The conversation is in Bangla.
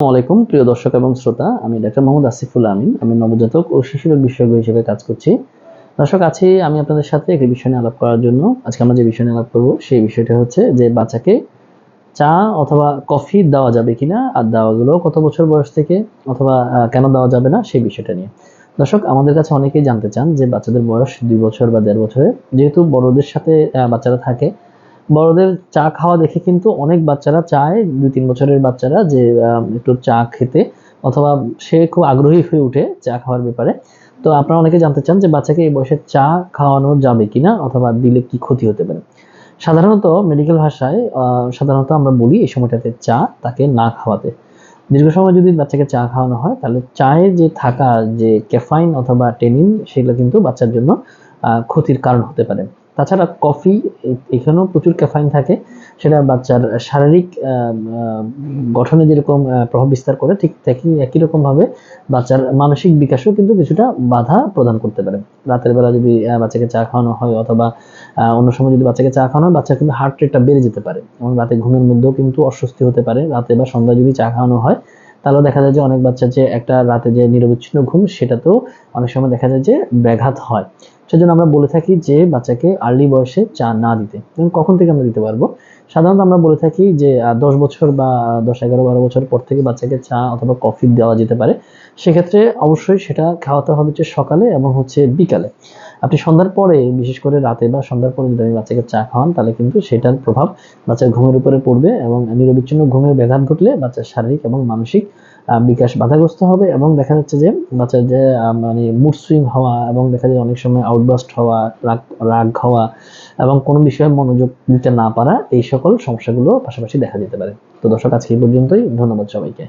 আলাইকুম, প্রিয় দর্শক এবং শ্রোতা। আমি ডাক্তার মোহাম্মদ আসিফুল আমিন। আমি নবজাতক ও শিশুরোগ বিশেষজ্ঞ হিসেবে কাজ করছি। দর্শক আছি আমি আপনাদের সাথে একটি বিষয় নিয়ে আলাপ করার জন্য আজকে আমরা যে বিষয় নিয়ে আলাপ করব, সেই বিষয়টা হচ্ছে যে বাচ্চাকে চা অথবা কফি দেওয়া যাবে কিনা, আর দেওয়াগুলো কত বছর বয়স থেকে অথবা কেন দেওয়া যাবে না, সেই বিষয়টা নিয়ে। দর্শক, আমাদের কাছে অনেকেই জানতে চান যে বাচ্চাদের বয়স দুই বছর বা দেড় বছরে যেহেতু বড়দের সাথে বাচ্চারা থাকে বড়দের চা খাওয়া দেখে কিন্তু অনেক বাচ্চারা চায় দুই তিন বছরের বাচ্চারা, যে একটু চা খেতে অথবা সে খুব আগ্রহী হয়ে উঠে চা খাওয়ার ব্যাপারে। তো আপনারা অনেকে জানতে চান যে বাচ্চাকে এই বয়সে চা খাওয়ানো যাবে কিনা অথবা দিলে কি ক্ষতি হতে পারে। সাধারণত মেডিকেল ভাষায় সাধারণত আমরা বলি এই সময়টাতে চা, তাকে না খাওয়াতে। দীর্ঘ সময় যদি বাচ্চাকে চা খাওয়ানো হয়, তাহলে চায়ে যে থাকা যে ক্যাফাইন অথবা টেনিন সেগুলো কিন্তু বাচ্চার জন্য ক্ষতির কারণ হতে পারে। তাছাড়া কফি এখানেও প্রচুর ক্যাফাইন থাকে। সেটা বাচ্চার শারীরিক গঠনে যেরকম প্রভাব বিস্তার করে, ঠিক একই একই রকম ভাবে বাচ্চার মানসিক বিকাশেও কিন্তু কিছুটা বাধা প্রদান করতে পারে। রাতের বেলা যদি বাচ্চাকে চা খাওয়ানো হয় অথবা অন্য সময় যদি বাচ্চাকে চা খাওয়ানো হয় বাচ্চা কিন্তু হার্ট রেটটা বেড়ে যেতে পারে। এবং রাতে ঘুমের মধ্যেও কিন্তু অস্বস্তি হতে পারে। রাতে বা সন্ধ্যায় যদি চা খাওয়ানো হয় তাহলে দেখা যায় যে অনেক বাচ্চা যে একটা রাতে যে নিরবিচ্ছিন্ন ঘুম সেটা তো অনেক সময় দেখা যায় যে ব্যাঘাত হয়। সেজন্য আমরা বলে থাকি যে বাচ্চাকে আর্লি বয়সে চা না দিতে। কখন থেকে আমরা দিতে পারব? সাধারণত আমরা বলে থাকি যে দশ বছর বা দশ এগারো বারো বছর পর থেকে বাচ্চাকে চা অথবা কফি দেওয়া যেতে পারে। সেক্ষেত্রে অবশ্যই সেটা খাওয়াতে হবে হচ্ছে সকালে এবং হচ্ছে বিকালে। আপনি সন্ধ্যার পরে, বিশেষ করে রাতে বা সন্ধ্যার পরে যদি আপনি বাচ্চাকে চা খাওয়ান, তাহলে কিন্তু সেটার প্রভাব বাচ্চার ঘুমের উপরে পড়বে এবং নিরবিচ্ছিন্ন ঘুমের ব্যাঘাত ঘটলে বাচ্চার শারীরিক এবং মানসিক বিকাশ বাধাগ্রস্ত হবে এবং দেখা যাচ্ছে যে বাচ্চার যে মানে মুড সুইং হওয়া এবং দেখা যায় অনেক সময় আউটবাস্ট হওয়া, রাগ রাগ হওয়া এবং কোনো বিষয়ে মনোযোগ দিতে না পারা এই সকল সমস্যাগুলো পাশাপাশি দেখা যেতে পারে। তো দর্শক, আজকে এই পর্যন্তই। ধন্যবাদ সবাইকে।